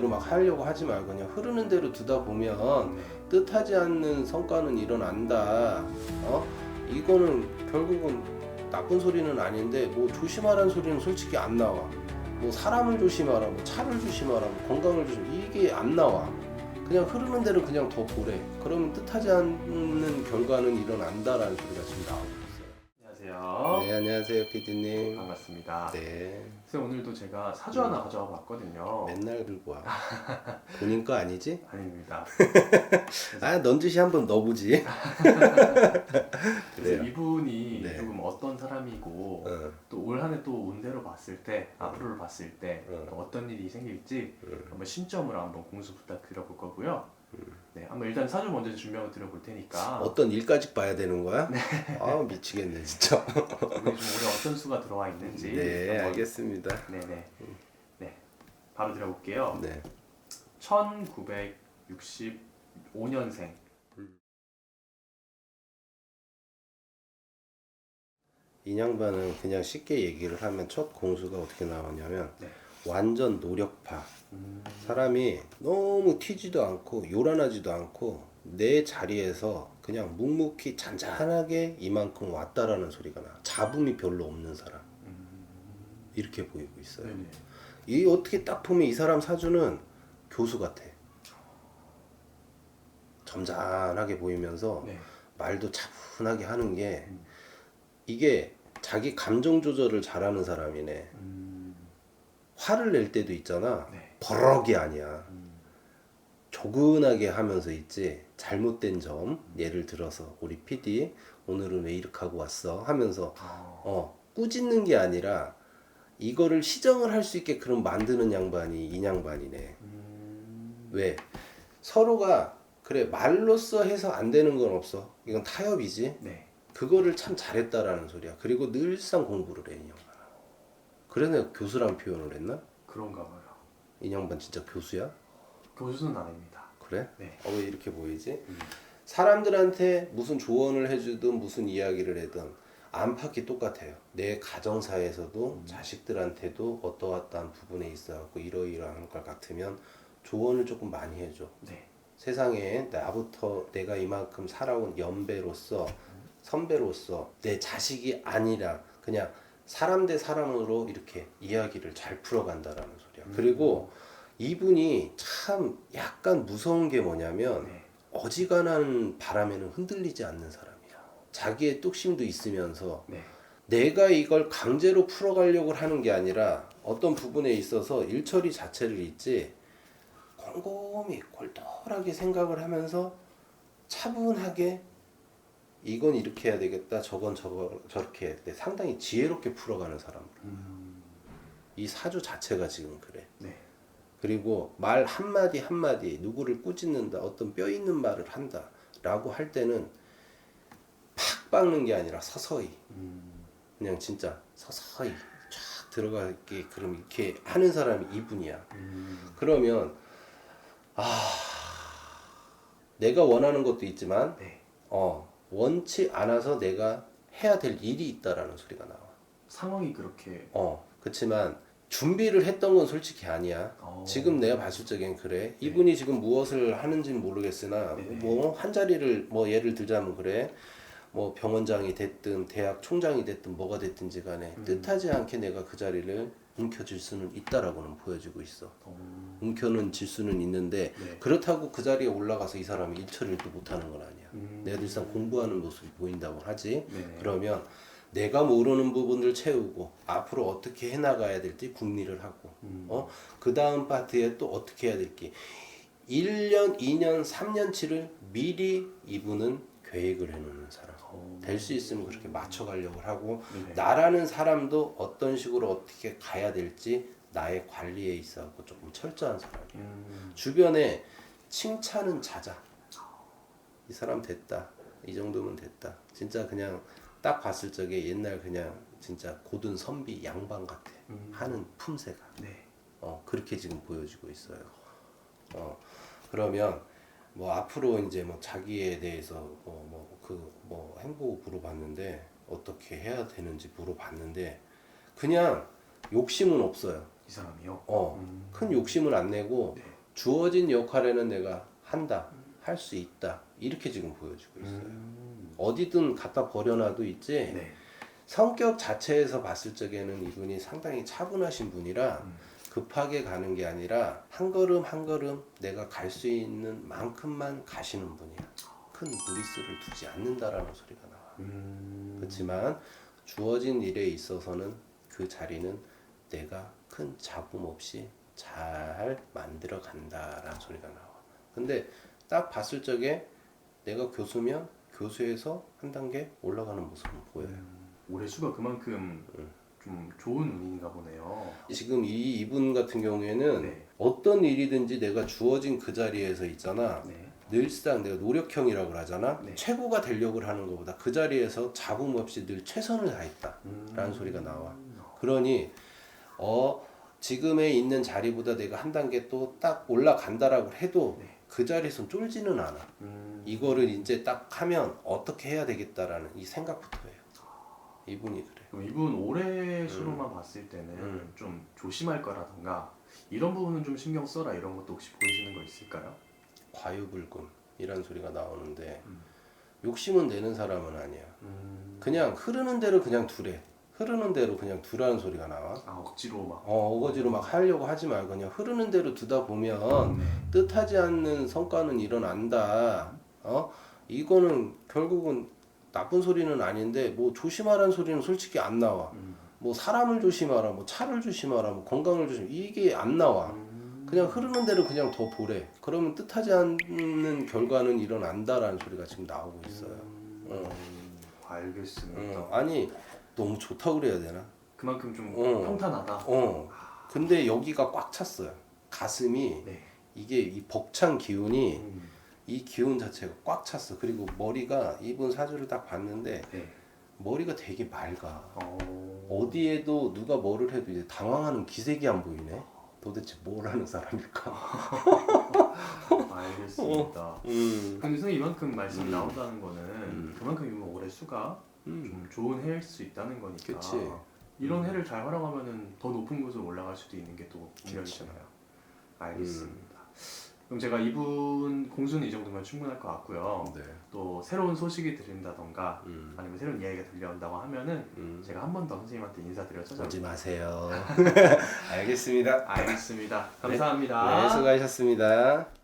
위주로 막 하려고 하지 말고 그냥 흐르는 대로 두다 보면 네. 뜻하지 않는 성과는 일어난다. 어? 이거는 결국은 나쁜 소리는 아닌데 뭐 조심하라는 소리는 솔직히 안 나와. 뭐 사람을 조심하라, 뭐 차를 조심하라, 뭐 건강을 조심 이게 안 나와. 그냥 흐르는 대로 그냥 더 보래. 그러면 뜻하지 않는 결과는 일어난다라는 소리가 지금 나오고. 안녕하세요. 네, 안녕하세요, 피디님. 반갑습니다. 네, 선생님 오늘도 제가 사주 하나 가져와 봤거든요. 맨날 들고 와. 본인 거 아니지? 아닙니다. 아, 넌지시 한번 넣어보지. 그래서 그래요. 이분이 네. 조금 어떤 사람이고 어, 또올 한 해 또 운대로 봤을 때 앞으로를 봤을 때 음. 또 어떤 일이 생길지 음. 한번 신점으로 한번 공수 부탁드려볼 거고요. 네, 한번 일단 사주 먼저 준비하고 드려볼 테니까 어떤 일까지 봐야 되는 거야? 아, 미치겠네, 진짜. 우리 좀 올해 어떤 수가 들어와 있는지 네, 한번- 알겠습니다. 네네 네 바로 드려볼게요. 네. 1965년생 이 양반은 그냥 쉽게 얘기를 하면 첫 공수가 어떻게 나오냐면 네. 완전 노력파. 음, 사람이 너무 튀지도 않고 요란하지도 않고 내 자리에서 그냥 묵묵히 잔잔하게 이만큼 왔다라는 소리가 나. 잡음이 별로 없는 사람. 이렇게 보이고 있어요. 네네. 이 어떻게 딱 보면 이 사람 사주는 교수 같아. 점잖하게 보이면서 네. 말도 차분하게 하는 게 음. 이게 자기 감정 조절을 잘하는 사람이네. 음, 화를 낼 때도 있잖아. 네. 버럭이 아니야. 음, 조근하게 하면서 있지. 잘못된 점 예를 들어서 우리 PD 오늘은 왜 이렇게 하고 왔어 하면서 어, 어 꾸짖는 게 아니라 이거를 시정을 할 수 있게 그럼 만드는 양반이 이 양반이네. 음, 왜 서로가 그래 말로써 해서 안 되는 건 없어. 이건 타협이지. 네. 그거를 참 잘했다라는 소리야. 그리고 늘상 공부를 해, 이 양반. 그래서 내가 교수라는 표현을 했나? 그런가 봐요. 이 양반 진짜 교수야? 교수는 아닙니다. 그래? 네. 어, 왜 이렇게 보이지? 음. 사람들한테 무슨 조언을 해주든 무슨 이야기를 하든 안팎이 똑같아요. 내 가정사에서도 자식들한테도 어떠어떠한 부분에 있어갖고 이러이러한 것 같으면 조언을 조금 많이 해줘. 네. 세상에 나부터 내가 이만큼 살아온 연배로서 선배로서 내 자식이 아니라 그냥 사람 대 사람으로 이렇게 이야기를 잘 풀어간다라는 소리야. 그리고 이분이 참 약간 무서운 게 뭐냐면 네. 어지간한 바람에는 흔들리지 않는 사람이야. 자기의 뚝심도 있으면서 네. 내가 이걸 강제로 풀어가려고 하는 게 아니라 어떤 부분에 있어서 일처리 자체를 있지 곰곰이 골똘하게 생각을 하면서 차분하게 이건 이렇게 해야 되겠다 저건 저거 저렇게 해야 돼. 상당히 지혜롭게 풀어가는 사람. 음, 이 사주 자체가 지금 그래. 네. 그리고 말 한마디 한마디 누구를 꾸짖는다 어떤 뼈 있는 말을 한다 라고 할 때는 팍 박는 게 아니라 서서히. 음, 그냥 진짜 서서히 쫙 들어가게 그럼 이렇게 하는 사람이 이분이야. 음, 그러면 아 내가 원하는 것도 있지만 네. 어 원치 않아서 내가 해야 될 일이 있다라는 소리가 나와. 상황이 그렇게 어 그렇지만 준비를 했던 건 솔직히 아니야. 어, 지금 내가 봤을 적엔 그래. 이분이 지금 무엇을 하는지는 모르겠으나 네네. 뭐한 자리를 뭐 예를 들자면 그래. 뭐 병원장이 됐든 대학 총장이 됐든 뭐가 됐든지 간에 음. 뜻하지 않게 내가 그 자리를 움켜쥘 수는 있다라고는 보여지고 있어. 어, 움켜는 질 수는 있는데 네. 그렇다고 그 자리에 올라가서 이 사람이 일처리를 또 못하는 건 아니야. 음, 내가 늘상 공부하는 모습이 보인다고 하지. 네네. 그러면 내가 모르는 부분들 채우고 앞으로 어떻게 해나가야 될지 궁리를 하고 음, 어? 그 다음 파트에 또 어떻게 해야 될지 1년, 2년, 3년치를 미리 이분은 계획을 해놓는 사람 어, 될 수 있으면 그렇게 맞춰가려고 하고 네네. 나라는 사람도 어떤 식으로 어떻게 가야 될지 나의 관리에 있어서 조금 철저한 사람이야 음, 주변에 칭찬은 잦아 이 사람 됐다 이 정도면 됐다 진짜 그냥 딱 봤을 적에 옛날 그냥 진짜 고든 선비 양반 같아 음. 하는 품새가 네. 어, 그렇게 지금 보여지고 있어요. 어, 그러면 뭐 앞으로 이제 뭐 자기에 대해서 뭐뭐그 뭐 행복 물어봤는데 어떻게 해야 되는지 물어봤는데 그냥 욕심은 없어요. 이 사람이요. 어, 음, 큰 욕심은 안 내고 네. 주어진 역할에는 내가 한다, 할수 있다 이렇게 지금 보여주고 있어요. 음. 어디든 갖다 버려놔도 있지. 네. 성격 자체에서 봤을 적에는 이분이 상당히 차분하신 분이라 음. 급하게 가는 게 아니라 한 걸음 한 걸음 내가 갈 수 있는 만큼만 가시는 분이야. 큰 무리수를 두지 않는다라는 소리가 나와. 음. 그렇지만 주어진 일에 있어서는 그 자리는 내가 큰 잡음 없이 잘 만들어 간다라는 소리가 나와. 근데 딱 봤을 적에 내가 교수면 교수에서 한 단계 올라가는 모습은 보여요. 음. 올해 수가 그만큼 좀 좋은 운인가 보네요. 지금 이 이분 같은 경우에는 네. 어떤 일이든지 내가 주어진 그 자리에서 있잖아. 네. 늘상 내가 노력형이라고 하잖아. 네. 최고가 되려고 하는 것보다 그 자리에서 잡음 없이 늘 최선을 다했다. 음. 라는 소리가 나와. 그러니 어 지금에 있는 자리보다 내가 한 단계 또 딱 올라간다라고 해도 네. 그 자리에선 쫄지는 않아. 음. 이거를 이제 딱 하면 어떻게 해야 되겠다라는 이 생각부터예요. 이분이 그래. 그럼 이분 올해 수로만 봤을 때는 음. 좀 조심할 거라던가 이런 부분은 좀 신경 써라 이런 것도 혹시 보이시는 거 있을까요? 과유불급 이런 소리가 나오는데 음. 욕심은 내는 사람은 아니야. 음. 그냥 흐르는 대로 그냥 두래. 흐르는 대로 그냥 두라는 소리가 나와. 아 억지로 막. 어, 어거지로 막 하려고 하지 말고 그냥 흐르는 대로 두다 보면 네. 뜻하지 않는 성과는 일어난다. 어? 이거는 결국은 나쁜 소리는 아닌데 뭐 조심하라는 소리는 솔직히 안 나와. 음. 뭐 사람을 조심하라, 뭐 차를 조심하라, 뭐 건강을 조심 이게 안 나와. 음. 그냥 흐르는 대로 그냥 더 보래. 그러면 뜻하지 않는 결과는 일어난다라는 소리가 지금 나오고 있어요. 음. 어. 알겠습니다. 어, 아니 너무 좋다고 그래야 되나? 그만큼 좀 어. 평탄하다. 어. 근데 여기가 꽉 찼어요. 가슴이 네. 이게 이 벅찬 기운이 음. 이 기운 자체가 꽉 찼어. 그리고 머리가 이분 사주를 딱 봤는데 네. 머리가 되게 맑아. 어. 어디에도 누가 뭐를 해도 이제 당황하는 기색이 안 보이네. 도대체 뭘 하는 사람일까? 알겠습니다. 음. 근데 선생님 이만큼 말씀이 음. 나온다는 거는 음. 그만큼 올해 수가 음. 좀 좋은 해일 수 있다는 거니까. 그치. 음. 이런 해를 잘 활용하면은 더 높은 곳으로 올라갈 수도 있는 게 또 운명이잖아요. 알겠습니다. 그럼 제가 이분 공수는 이 정도면 충분할 것 같고요. 네. 또 새로운 소식이 들린다던가 음. 아니면 새로운 이야기가 들려온다고 하면은 음. 제가 한 번 더 선생님한테 인사드려 오지 찾아올게요. 마세요. 알겠습니다. 알겠습니다. 감사합니다. 네, 수고하셨습니다.